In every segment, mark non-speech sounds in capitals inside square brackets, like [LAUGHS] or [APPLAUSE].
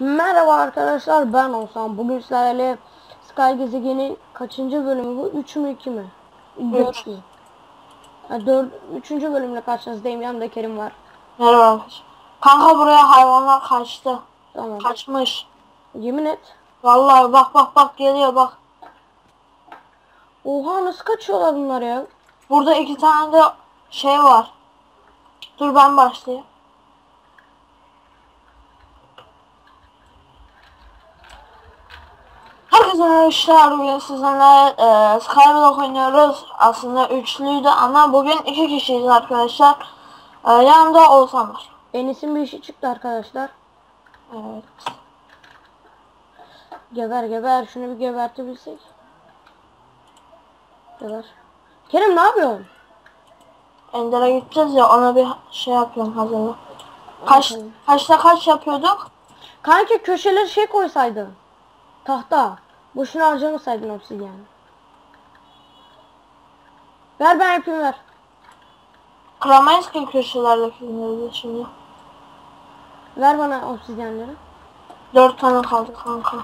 Merhaba arkadaşlar ben Oğuzhan. Bugün sizlerle Sky Gezegen'in kaçıncı bölümü bu? 3 mü 2 mi? 4 Üç. mü? Ha, 4, 3. bölümle karşınızdayım. Yanımda Kerim var. Merhaba. Kanka buraya hayvanlar kaçtı. Tamam. Kaçmış. Yemin et. Vallahi bak bak bak geliyor bak. Oha nasıl kaçıyorlar bunlar ya? Burada iki tane de şey var. Dur ben başlayayım. Herkese merhaba işler. Bugün sizinle e, Skyblock oynuyoruz. Aslında üçlüydü ama bugün iki kişiyiz arkadaşlar. E, yanımda Oğuzhan var. Enes'in bir işi çıktı arkadaşlar. Evet. Geber geber. Şunu bir gebertebilsek. Geber. Kerim ne yapıyorsun? Ender'e gideceğiz ya ona bir şey yapıyorum hazırlık. Kaç, kaçta kaç yapıyorduk? Kanki köşeleri şey koysaydın. Tahta. Boşuna harcamasaydın obsidyen. Ver ben yapayım ver. Kıramayız ki köşelerdekileri şimdi. Ver bana obsidyenleri. Dört tane kaldı kanka.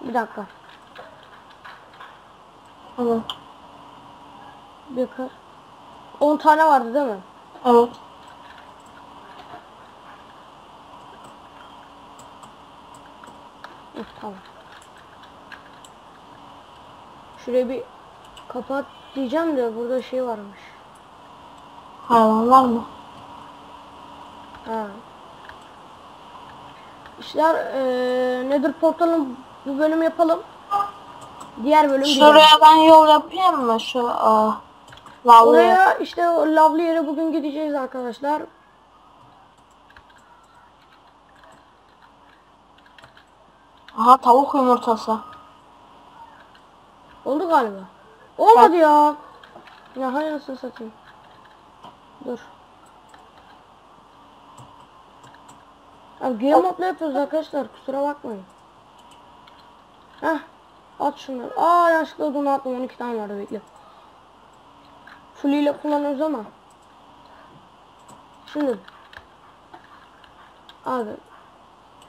Bir dakika. Evet. Bir kır. 10 tane vardı değil mi? Evet. Hı, tamam. Şuraya bir kapat diyeceğim de burada şey varmış. Hayvanlar mı? Ha. İşler eee nedir portalın bu bölüm yapalım. Diğer bölüm gidelim. Şuraya ben yol yapayım mı? Şu aa, lavlıya. Oraya işte o lavlı yere bugün gideceğiz arkadaşlar. Aha tavuk yumurtası. Oldu galiba. Olmadı ya. Ya hay nasıl satayım. Dur. Abi game modla yapıyoruz arkadaşlar kusura bakmayın. Heh. At şunları. Aa yanlışlıkla bunu attım 12 tane vardı bekle. Full ile kullanıyoruz ama. Şimdi. Abi.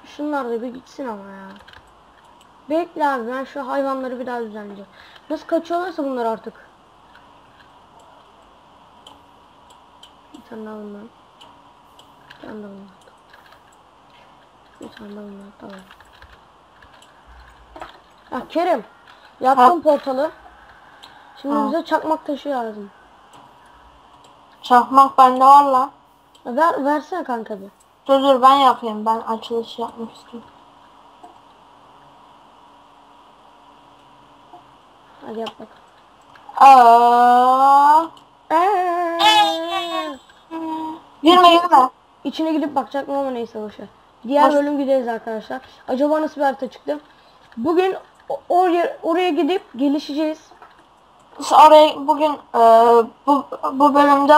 Şunlar da bir gitsin ama ya. Bekle abi ben şu hayvanları bir daha düzenleyeceğim. Nasıl kaçıyorlarsa bunlar artık. Bir tane daha bundan. Bir tane daha bundan. Bir tane daha bundan. Tamam. Ha Kerim. Yaptım portalı. Şimdi Ha. bize çakmak taşı lazım. Çakmak bende var lan. Ver, versene kanka bir. Dur dur ben yapayım. Ben açılış yapmak istiyorum. Hadi yap bak. Aa, girme girme. İçine gidip bakacaktım ama neyse boşver. Diğer Boş- bölüm gideriz arkadaşlar. Acaba nasıl bir harita çıktı? Bugün oraya oraya gidip gelişeceğiz. Biz oraya bugün e, bu, bu bölümde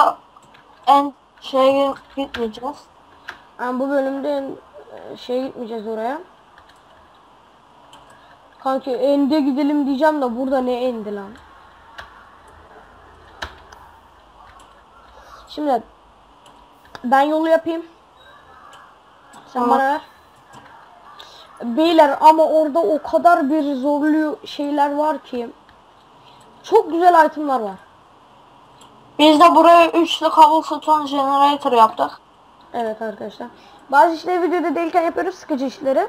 en şeye gitmeyeceğiz. Yani bu bölümde e, şey gitmeyeceğiz oraya. Kanki ende gidelim diyeceğim de burada ne endi lan? Şimdi ben yolu yapayım. Sen bana ver. Beyler ama orada o kadar bir zorlu şeyler var ki. Çok güzel itemlar var. Biz de buraya üçlü cobblestone generator yaptık. Evet arkadaşlar. Bazı işleri videoda değilken yapıyoruz sıkıcı işleri.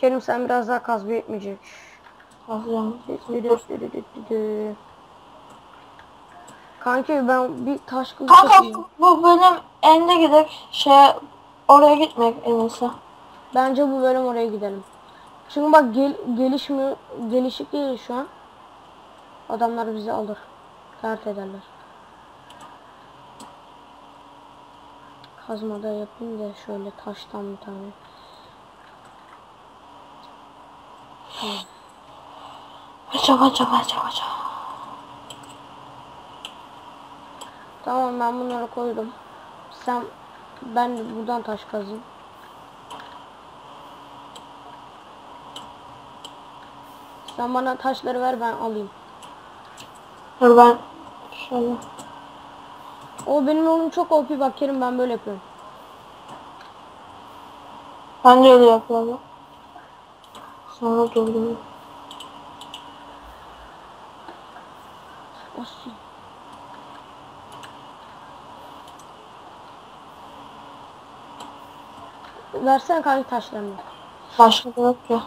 Kerim sen biraz daha kaz bir etmeyecek. Yazıyorum. Kanki ben bir taş kılıç Kanka bu bölüm ende gidip şey oraya gitmek en iyisi. Bence bu bölüm oraya gidelim. Çünkü bak gel, gelişmiyor, gelişik değil şu an. Adamlar bizi alır. Dert ederler. Kazmada yapayım da şöyle taştan bir tane. Kaça kaça kaça kaça. Tamam ben bunları koydum. Sen ben de buradan taş kazayım. Sen bana taşları ver ben alayım. Dur ben şöyle. O benim yolum çok OP bak Kerim ben böyle yapıyorum. Ben de öyle yapıyorum. Sonra durdum. Olsun. Versene kanka taşlarını. Başka da yok ya.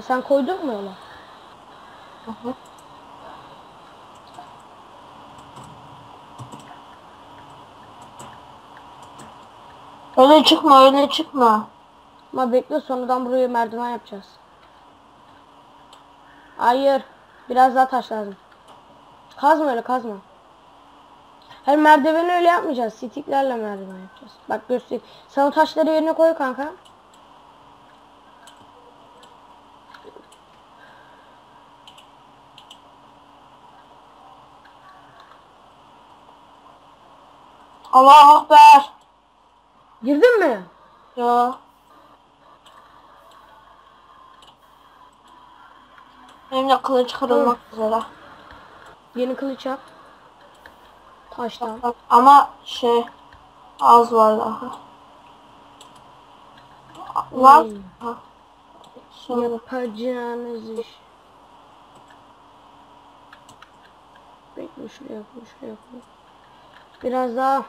Sen koydun mu? Hı hı. Öyle çıkma öyle çıkma. Ama bekle sonradan buraya merdiven yapacağız. Hayır. Biraz daha taş lazım. Kazma öyle kazma. Her merdiveni öyle yapmayacağız. Stiklerle merdiven yapacağız. Bak göster. Sen taşları yerine koy kanka. Allah akber. Girdin mi? Ya. Benim de kılıç kırılmak üzere. Yeni kılıç yap. Taştan. Ama şey az var daha. Var. Ha. Sonra Yapacağınız iş. Bekle şuraya yapın şuraya yapın. Biraz daha.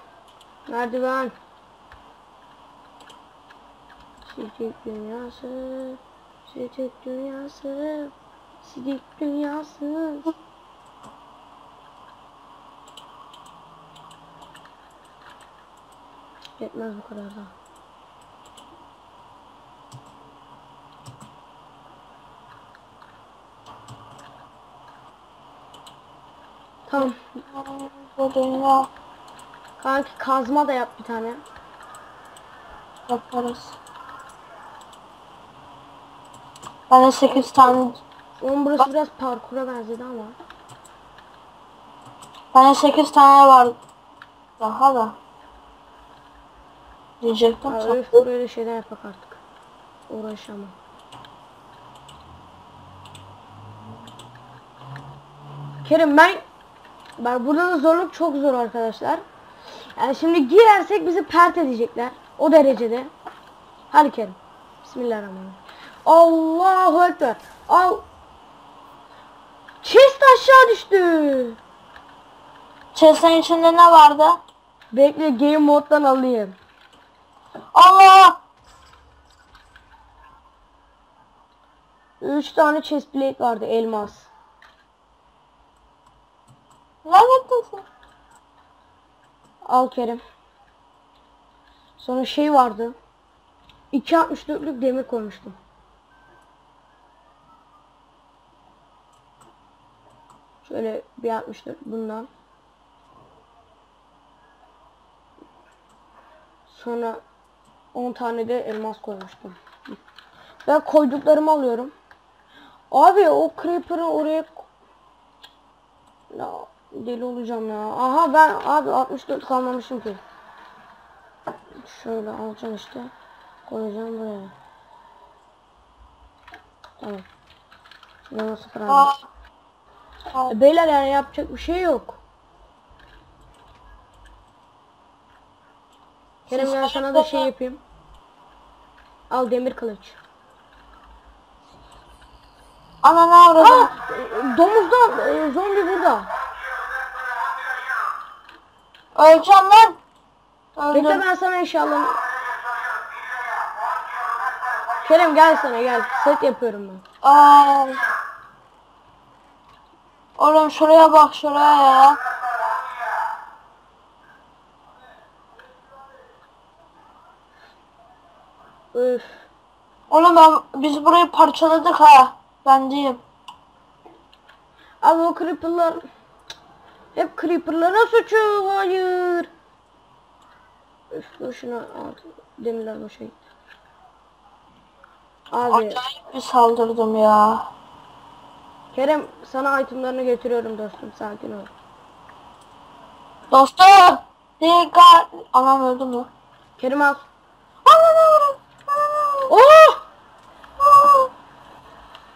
Merdiven. Sidik dünyası. Sidik dünyası. Sidik dünyası. Yetmez bu kadar da. Tamam. Kanki kazma da yap bir tane. yaparız. De 8 tane Onun burası biraz parkura benzedi ama. ben de 8 tane var daha da diyecektim. Ya öf da şeyden yapak artık. Uğraşamam. Kerim ben Bak burada da zorluk çok zor arkadaşlar. Yani şimdi girersek bizi pert edecekler. O derecede. Hadi Kerim. Bismillahirrahmanirrahim. Allahu Ekber. Al. Aşağı düştü. Chest'in içinde ne vardı? Bekle game moddan alayım. Allah! 3 tane chest plate vardı elmas. Lanet olsun. Al Kerim. Sonra şey vardı. 2.64'lük demir koymuştum. Şöyle bir 64 bundan. Sonra 10 tane de elmas koymuştum. Ben koyduklarımı alıyorum. Abi o creeper'ı oraya ya deli olacağım ya. Aha ben abi 64 kalmamışım ki. Şöyle alacağım işte. Koyacağım buraya. Tamam. Şimdi aldım. E, Beyler yani yapacak bir şey yok. Kerem gel sana da şey yapayım. Al demir kılıç. ana ne avradı? Aa! e, Domuzdan zombi burada. Öleceğim lan. Bekle ben sana eşyalarını... Kerem gel sana gel. Set yapıyorum ben. Ay. Oğlum şuraya bak şuraya ya. Öf. Oğlum ben, biz burayı parçaladık ha. Ben diyeyim. Abi o creeper'lar... Hep creeper'lara suçu. Hayır. Öf boşuna. Demirler boşa gitti. Abi Acayip bir saldırdım ya. Kerem sana itemlarını götürüyorum dostum sakin ol. Dostum! Dikkat! Anam öldü mü? Kerim al. Oh!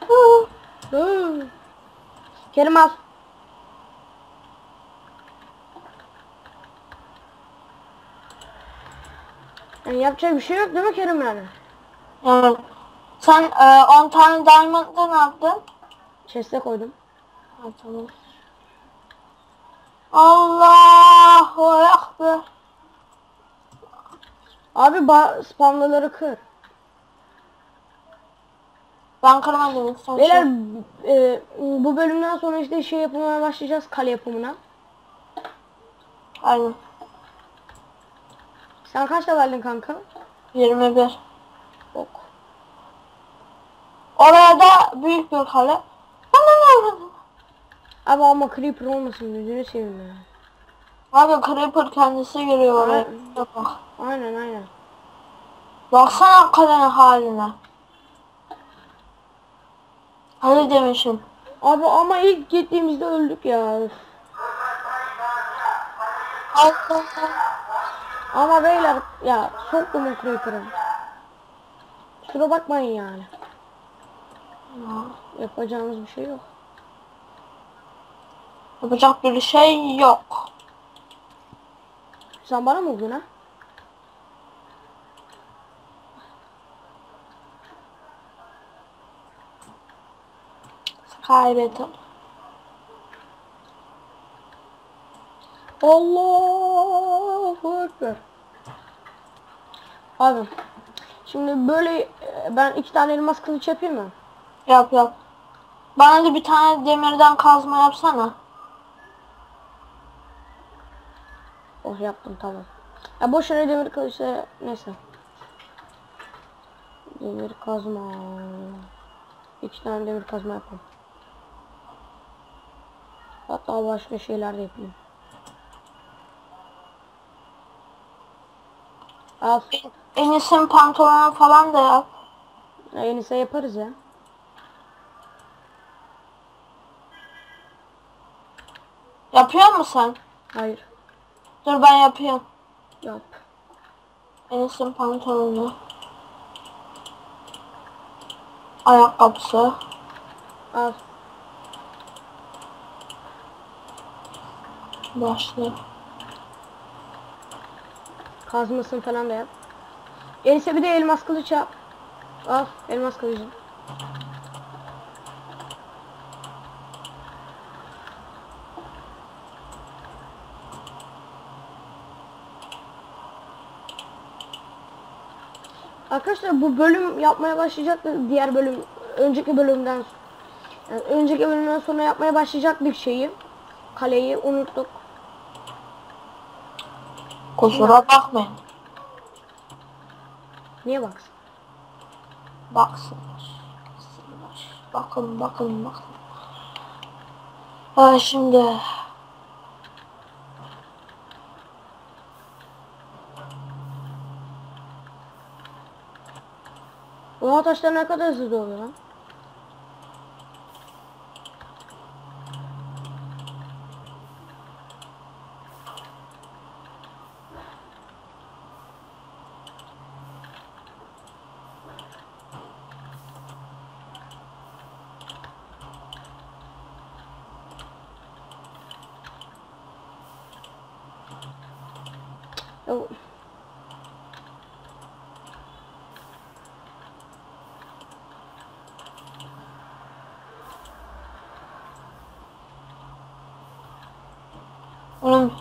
oh! Kerim al. Yani yapacak bir şey yok değil mi Kerim yani? Evet. Sen 10 e, tane diamond'dan aldın. Chest'e koydum. Ha, tamam. Allahu Ekber. Abi ba spamları kır. Ben kırmadım. Sen Beyler şey- e, bu bölümden sonra işte şey yapmaya başlayacağız kale yapımına. Aynen. Sen kaç leveldin kanka? 21. Ok. Oraya da büyük bir kale. Abi ama creeper olmasın gözünü seveyim ya. Abi Creeper kendisi giriyor oraya. Aynen. Bak. Aynen aynen. Baksana kalenin haline. Hadi demişim. Abi ama ilk gittiğimizde öldük ya. Allah. Ama beyler ya soktum o creeper'ı. Kusura bakmayın yani. Yapacağımız bir şey yok. Yapacak bir şey yok. Sen bana mı vurdun ha? Kaybettim. Allahu Ekber. Abi şimdi böyle e, ben iki tane elmas kılıç yapayım mı? Yap yap. Bana da bir tane demirden kazma yapsana. Oh yaptım tamam. Ya boş yere demir kılıçla neyse. Demir kazma. İki tane demir kazma yapalım. Hatta başka şeyler de yapayım. Al. Enis'in pantolonu falan da yap. Ya Yenise yaparız ya. Yapıyor musun? Hayır. Dur ben yapayım. Yap. Enis'in pantolonu. Ayakkabısı. Al. Başlık. Kazmasın falan da yap. Yenise bir de elmas kılıç yap. Al elmas kılıcı. Arkadaşlar bu bölüm yapmaya başlayacaktık. Diğer bölüm önceki bölümden yani önceki bölümden sonra yapmaya başlayacaktık şeyi. Kaleyi unuttuk. Kusura bakmayın. Niye baksın? Baksınlar. Bakın bakın bakın. Ha şimdi. Oha taşlar ne kadar hızlı oluyor lan. Ya, Oğlum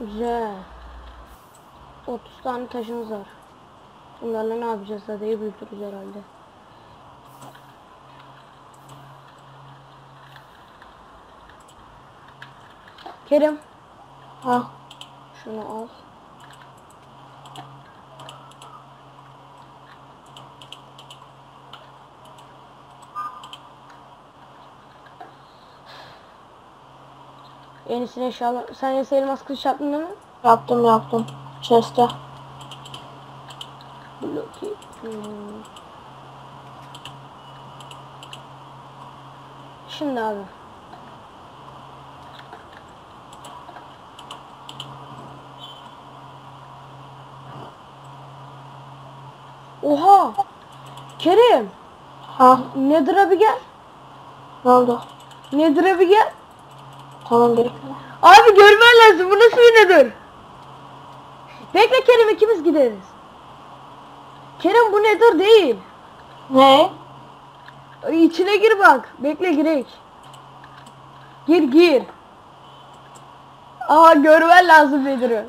Güzel. 30 tane taşımız var. Bunlarla ne yapacağız? Adayı büyütürüz herhalde. Kerim. ha. Şunu al. Yenisini inşallah. Sen yenisi elmas kılıç yaptın değil mi? Yaptım yaptım. Chest'e. Bloki. Hmm. Şimdi abi. Oha! Kerim! Ha. Nether'a bir gel. Ne oldu? Nether'a bir gel. Tamam. Abi görmen lazım. Bu nasıl bir nedir? Bekle Kerim ikimiz gideriz. Kerem bu nedir değil. Ne? Ay, İçine gir bak. Bekle girek. Gir gir. Aa görmen lazım nedir.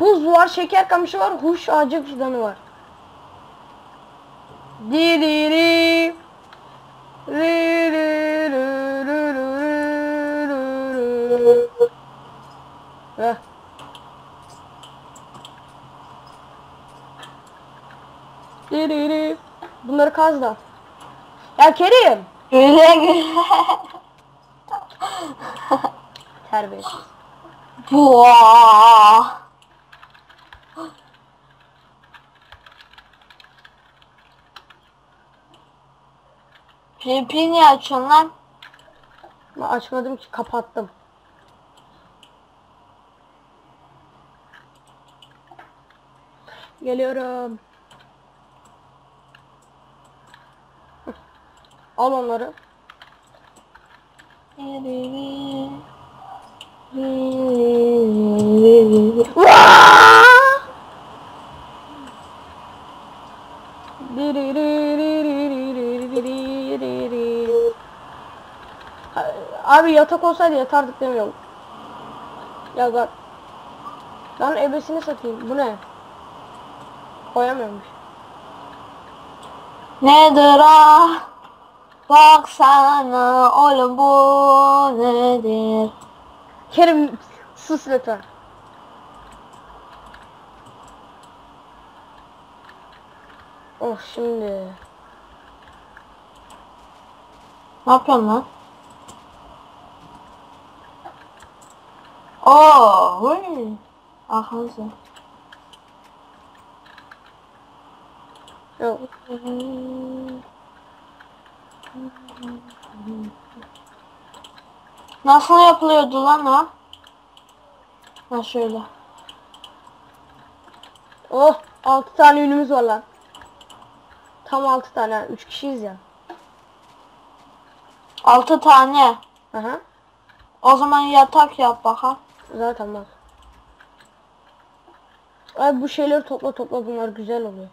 Buz var, şeker kamışı var, huş ağacı fidanı var. Diriri. Ri ri Heh. Bunları kaz da. Ya Kerim. Güle [LAUGHS] güle. Terbiyesiz. Buaa. Pipi niye açıyorsun lan? Ben açmadım ki kapattım. Geliyorum. Al onları. Abi yatak olsaydı yatardık demiyorum. Ya bak. Lan ebesini satayım. Bu ne? Koyamıyormuş. Nedir ah? Baksana oğlum bu nedir? Kerim sus lütfen. Oh şimdi. Ne yapıyorsun lan? Oo, huy. Arkanızda. Yok. Nasıl yapılıyordu lan o? Ha şöyle. Oh 6 tane ünümüz var lan. Tam 6 tane. 3 kişiyiz ya. Altı tane. Aha. O zaman yatak yap bakalım. Zaten var. Ay bu şeyleri topla topla bunlar güzel oluyor.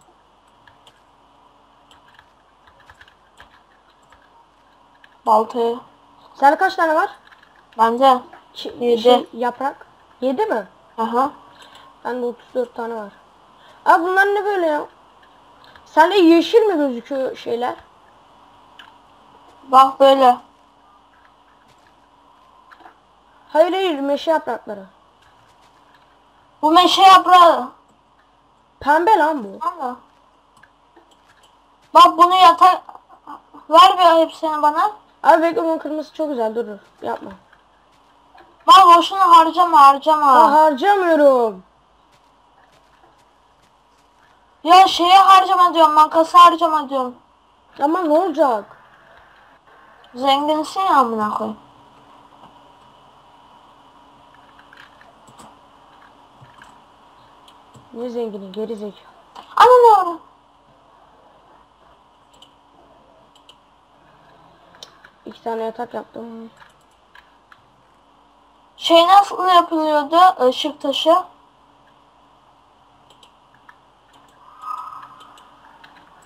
Baltayı. Sende kaç tane var? Bende. Ç- Yedi. Şey, yaprak. 7 mi? Aha. Bende 34 tane var. Abi bunlar ne böyle ya? Sende yeşil mi gözüküyor şeyler? Bak böyle. Hayır hayır meşe yaprakları. Bu meşe yaprağı. Pembe lan bu. Ama. Bak bunu yatak... Ver bir hepsini bana. Abi bekle bunun kırmızısı çok güzel dur dur yapma. Bak boşuna harcama harcama. Aa, harcamıyorum. Ya şeye harcama diyorum, makası harcama diyorum. Ama ne olacak? Zenginsin ya amına koy. Ne zengini geri zekalı. Ana ne ara? İki tane yatak yaptım. Şey nasıl yapılıyordu? Işık taşı.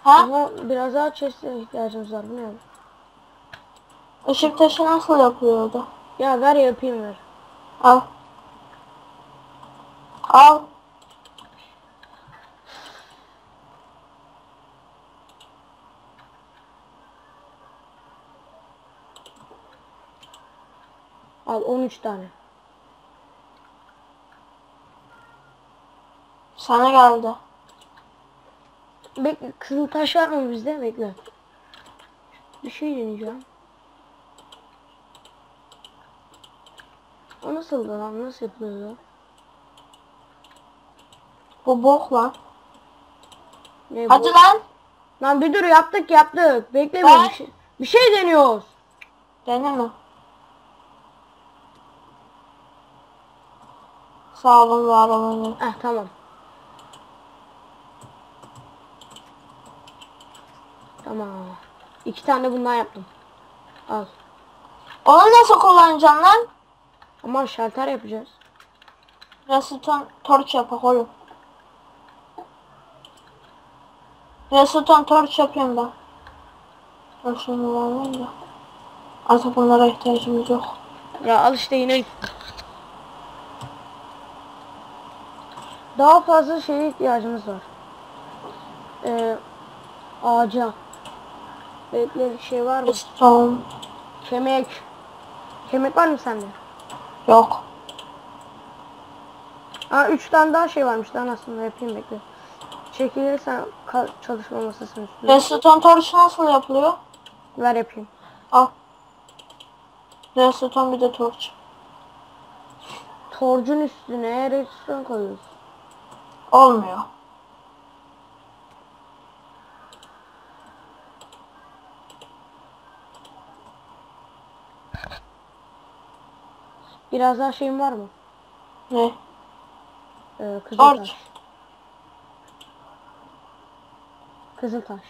Ha? Ama biraz daha chest'e ihtiyacımız var. Bu ne? Işık taşı nasıl yapılıyordu? Ya ver yapayım ver. Al. Al. Al 13 tane. Sana geldi. Bekle kızıl taş var mı bizde? Bekle. Bir şey deneyeceğim. O nasıldı lan? Nasıl yapılıyordu? Bu bok lan. Ne Hadi bu? lan. Lan bir dur yaptık yaptık. Bekle Ben- bir şey. Bir şey deniyoruz. Deneme. Sağ olun var olun. Eh tamam. Tamam. İki tane bundan yaptım. Al. Onu nasıl kullanacaksın lan? Ama şalter yapacağız. Restoran torç yapak oğlum. Restoran torç yapıyorum ben. Torçunu vermeyeyim de. Artık bunlara ihtiyacımız yok. Ya al işte yine. Daha fazla şeye ihtiyacımız var. Ee, ağaca. Bekle bir şey var mı? Restoran Kemik. Kemik var mı sende? yok. Aa üç tane daha şey varmış lan aslında yapayım bekle. Çekilirsen çalışma masasının üstüne. Restoran torçu nasıl yapılıyor? Ver yapayım. Al. Restoran bir de torç. Torcun üstüne redstone koyuyoruz. Olmuyor. Biraz daha şeyin var mı? Ne? Ee, kızıl Torç. taş. Kızıl taş.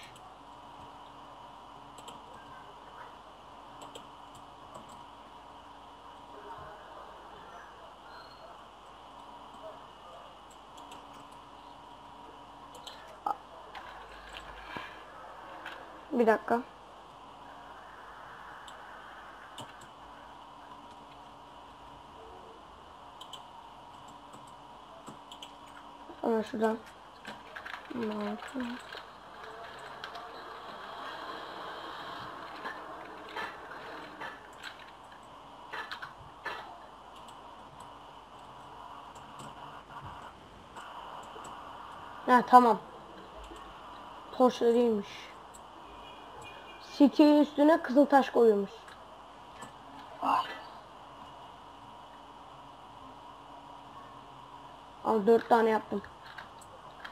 Bir dakika. Ama şuradan. Ha tamam. Torçlu değilmiş. Siteyin üstüne kızıl taş koyuyormuş. Ay. Al dört tane yaptım.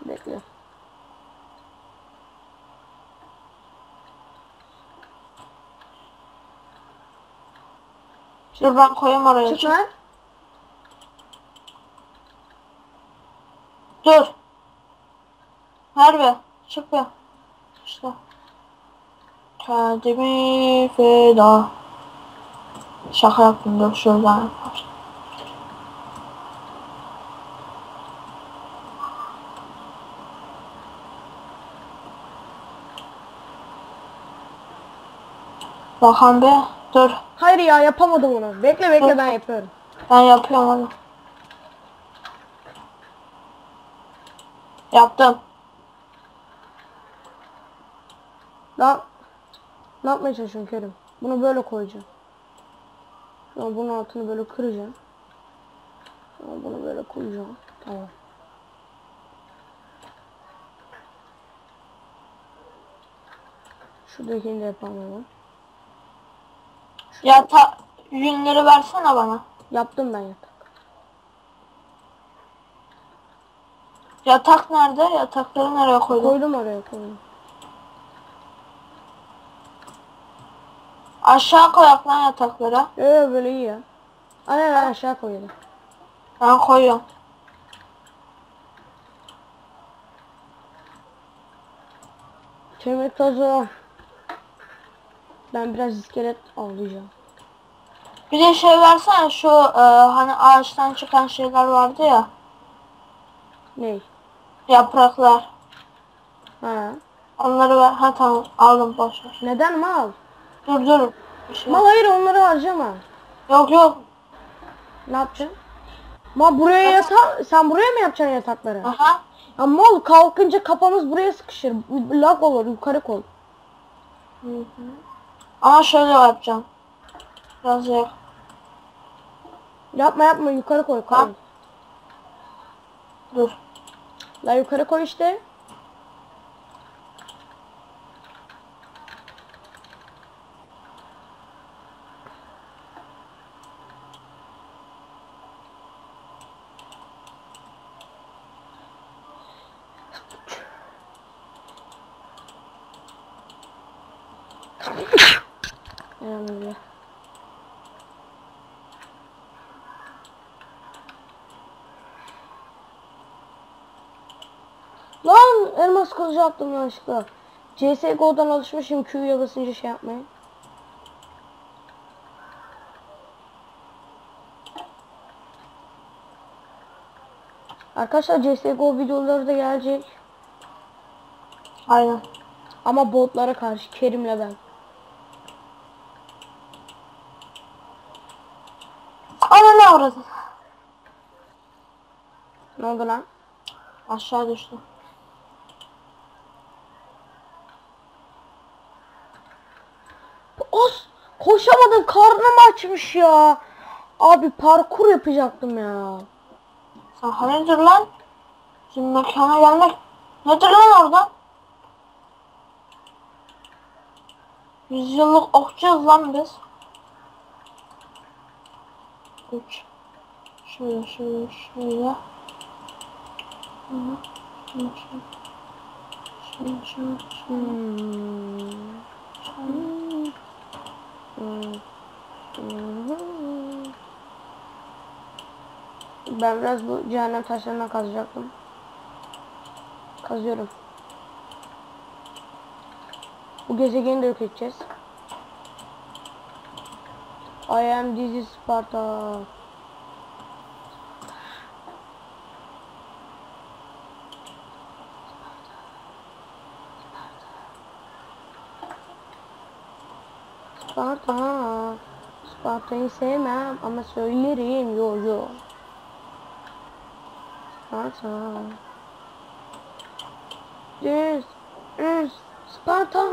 Bekle. Dur ben koyayım oraya. Çık lan. Dur. Ver be. Çık be. İşte. Kendimi feda. Şaka yaptım dur şuradan yapar. Bakan be. Dur. Hayır ya yapamadım onu. Bekle bekle ben yapıyorum. Ben yapıyorum onu. Yaptım. Lan ne yapmaya çalışıyorsun Kerim? Bunu böyle koyacağım. Sonra bunun altını böyle kıracağım. Sonra bunu böyle koyacağım. Tamam. Şuradakini de hemen. Ya ta yünleri versene bana. Yaptım ben yatak. Yatak nerede? Yatakları nereye koydun? Koydum oraya koydum. Aşağı koyak lan yatakları. Ee böyle iyi ya. Aynen aynen aşağı koyalım. Ben koyuyorum. Kemik tozu. Ben biraz iskelet avlayacağım. Bir de şey versene şu e, hani ağaçtan çıkan şeyler vardı ya. Ney? Yapraklar. Ha. Onları ver. Ha tamam aldım boş ver. Neden mal? Dur dur. Bir şey. Mal hayır onları harcama. Yok yok. Ne yapacaksın? Ma buraya yata sen buraya mı yapacaksın yatakları? Aha. Ya mal kalkınca kafamız buraya sıkışır. Lag olur yukarı kol. Hı hı. Ama şöyle yapacağım. Biraz yak. Yapma yapma yukarı koy koy. Dur. La yukarı koy işte. Elhamdülillah. Lan elmas kılıcı attım yanlışlıkla. CSGO'dan alışmışım Q'ya basınca şey yapmaya. Arkadaşlar CSGO videoları da gelecek. Aynen. Ama botlara karşı Kerim'le ben. Ne oldu lan? Aşağı düştüm. Os koşamadım karnım açmış ya. Abi parkur yapacaktım ya. Sen hayırdır lan? Şimdi mekana gelmek nedir lan orada? Yüz yıllık okçuyuz lan biz. Üç. Şöyle şöyle şöyle. Şöyle şöyle şöyle. Şöyle şöyle şöyle. Hmm. Hmm. Hmm. Ben biraz bu cehennem taşlarından kazacaktım. Kazıyorum. Bu gezegeni de yok edeceğiz. I am this is Sparta. Sparta. Sparta'yı sevmem ama söylerim yo yo. Sparta. This is Sparta.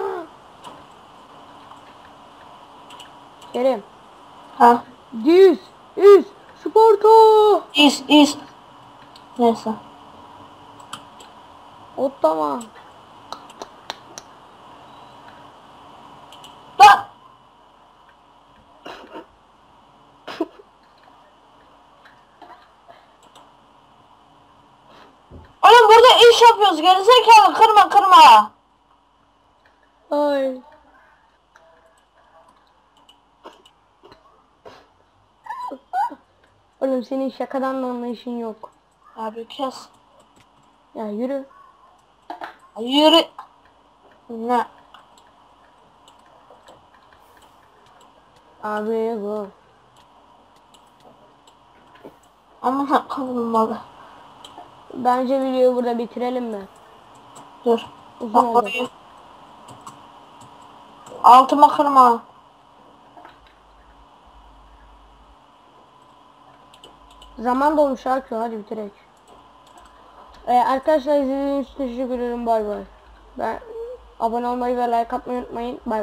Kerim. Ha? This is Sparta. İz iz. Neyse. Otlama. Lan! Oğlum burada iş yapıyoruz gerizekalı kırma kırma. Ay. Oğlum senin şakadan da anlayışın yok. Abi kes. Ya yürü. Yürü. Ne? Abi bu. Aman kavurmalı. Bence videoyu burada bitirelim mi? Dur. Uzun oldu. Altıma kırma. Zaman dolmuş Akü hadi bitirek. Ee, arkadaşlar izlediğiniz için teşekkür ederim bay bay. Ben abone olmayı ve like atmayı unutmayın. Bay bay.